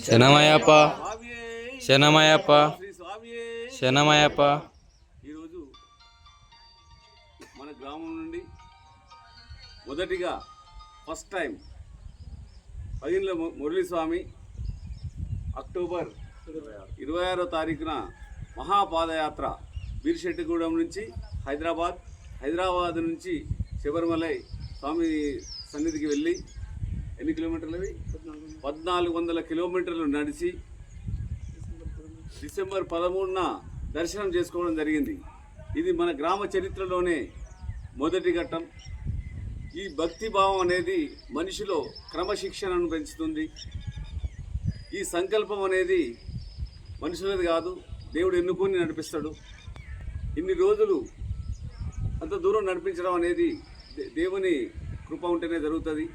శనమయ్యప్ప స్వామియే శనమయ్యప్ప. ఈరోజు మన గ్రామం నుండి మొదటిగా ఫస్ట్ టైం పదిహేనుల మురళీస్వామి అక్టోబర్ ఇరవై ఆరో తారీఖున మహాపాదయాత్ర బీర్శెట్టిగూడెం నుంచి హైదరాబాద్ హైదరాబాద్ నుంచి శబరిమలై స్వామి సన్నిధికి వెళ్ళి ఎన్ని కిలోమీటర్లు అవి పద్నాలుగు వందల కిలోమీటర్లు నడిచి డిసెంబర్ పదమూడున దర్శనం చేసుకోవడం జరిగింది. ఇది మన గ్రామ చరిత్రలోనే మొదటి ఘట్టం. ఈ భక్తి భావం అనేది మనిషిలో క్రమశిక్షణను పెంచుతుంది. ఈ సంకల్పం అనేది మనుషులది కాదు దేవుడు ఎన్నుకొని నడిపిస్తాడు. ఇన్ని రోజులు అంత దూరం నడిపించడం అనేది దేవుని కృప ఉంటేనే జరుగుతుంది.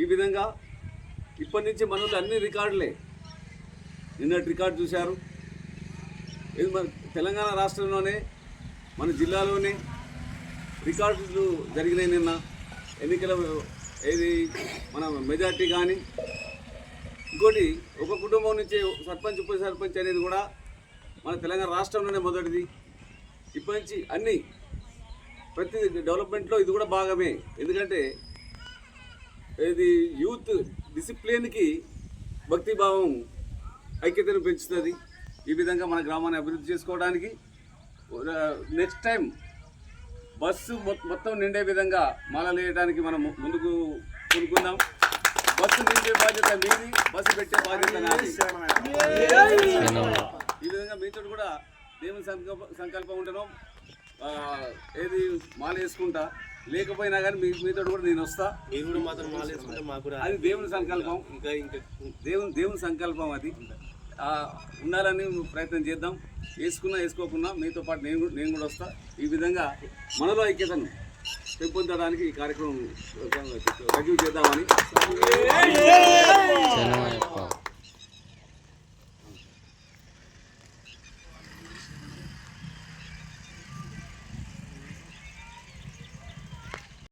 ఈ విధంగా ఇప్పటి నుంచి మనలో అన్ని రికార్డులే. నిన్నటి రికార్డు చూశారు. ఇది మన తెలంగాణ రాష్ట్రంలోనే మన జిల్లాలోనే రికార్డులు జరిగినాయి నిన్న. ఎన్నికల ఏది మన మెజార్టీ కానీ ఇంకోటి ఒక కుటుంబం నుంచి సర్పంచ్ ఉప సర్పంచ్ అనేది కూడా మన తెలంగాణ రాష్ట్రంలోనే మొదటిది. ఇప్పటి నుంచి అన్నీ ప్రతి డెవలప్మెంట్లో ఇది కూడా భాగమే. ఎందుకంటే ఇది యూత్ డిసిప్లిన్కి భక్తిభావం ఐక్యతను పెంచుతుంది. ఈ విధంగా మన గ్రామాన్ని అభివృద్ధి చేసుకోవడానికి నెక్స్ట్ టైం బస్సు మొత్తం నిండే విధంగా మాలలు వేయడానికి మనం ముందుకు కొనుక్కుందాం. బస్సు నిండే బాధ్యత మీది బస్సు పెట్టే బాధ్యత నాది. ఈ విధంగా మీతో కూడా దేవుని సంకల్ప సంకల్పం ఉంటాను ఏది మాల వేసుకుంటా లేకపోయినా కానీ మీ మీతో కూడా నేను వస్తా. మీరు కూడా మాత్రం మాలేసుకుంటే మాకు కూడా అది దేవుని సంకల్పం. ఇంకా ఇంకా దేవుని దేవుని సంకల్పం అది. ఆ, ఉండాలని ప్రయత్నం చేద్దాం. వేసుకున్నా వేసుకోకున్నా మీతో పాటు నేను కూడా- నేను కూడా వస్తా. ఈ విధంగా మనలో ఐక్యతను పెంపొందడానికి ఈ కార్యక్రమం రద్దు చేద్దామని.